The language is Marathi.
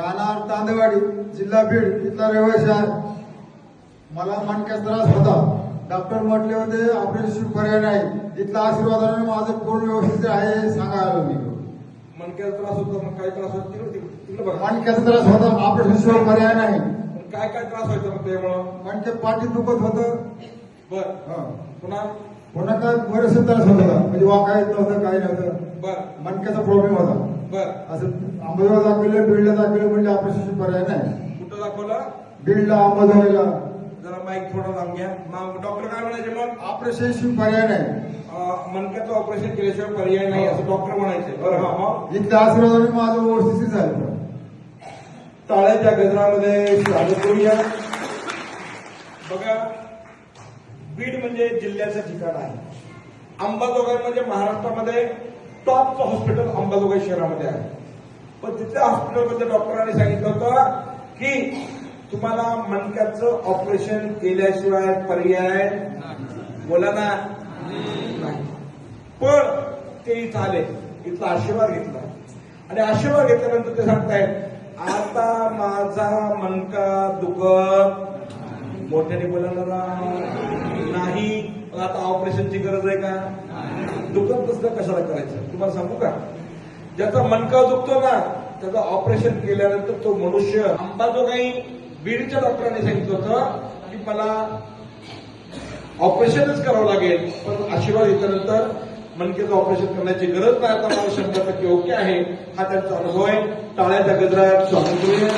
राहणार तांदवाडी जिल्हा बीड इथला रहिवासी आहे. मला मणक्याचा त्रास होता. डॉक्टर म्हटले होते ऑपरेशन पर्याय नाही. इथला आशीर्वादाने माझं पूर्ण व्यवस्थित आहे सांगा आलो मी. मणक्याचा त्रास होतो मग काय त्रास होतो? तिकडे तिकडे तिकडे बघा. मणक्याचा त्रास होता ऑपरेशन शिवाय पर्याय नाही. काय काय त्रास व्हायचा मग त्यामुळं? मणके पाठी दुखत होतं. बर. पुन्हा? पुन्हा काय? बरेचसे त्रास होत होता. म्हणजे वाका येत नव्हतं काही नव्हतं. बर. मणक्याचा प्रॉब्लेम होता. बर. असं अंबाजोगाई दाखवलं बीडला दाखवलं म्हणजे ऑपरेशन पर्याय नाही. कुठं दाखवलं? बीडला अंबाजोगाईला जरा माईक थोडं लावून घ्या. मग डॉक्टर काय म्हणायचे मग? ऑपरेशन शिवाय पर्याय नाही. अं, मणक्याचं ऑपरेशन केल्याशिवाय पर्याय नाही असं डॉक्टर म्हणायचे. बरं हा मग? इथल्या आशीर्वादाने माझं व्यवस्थित झालं. टाळ्याच्या गजरामध्ये स्वागत करूया. बघा बीड म्हणजे जिल्ह्याचं ठिकाण आहे. अंबाजोगाई म्हणजे महाराष्ट्रामध्ये टॉपचं हॉस्पिटल अंबाजोगाई शहरामध्ये आहे. पण तिथल्या हॉस्पिटलमध्ये डॉक्टरांनी सांगितलं होतं की तुम्हाला मणक्याचं ऑपरेशन केल्याशिवाय पर्याय बोला ना. नाही. पण ते इथं आले. इथला आशीर्वाद घेतला. आणि आशीर्वाद घेतल्यानंतर ते सांगतायत आता माझा मणका दुखत. मोठ्याने बोलायला नाही. आता ऑपरेशनची गरज आहे का? दुखत नसलं कशाला करायचं? तुम्हाला सांगू का? ज्याचा मणका दुखतो ना त्याचं ऑपरेशन केल्यानंतर तो मनुष्य अंबाजोगाई बीडच्या डॉक्टरांनी सांगितलं होतं की मला ऑपरेशनच करावं लागेल पण आशीर्वाद घेतल्यानंतर मनकेचं ऑपरेशन करण्याची गरज नाही. आता मला शंभर टक्के ओके आहे. हा त्यांचा अनुभव आहे. टाळ्याच्या गजरात स्वागत करूया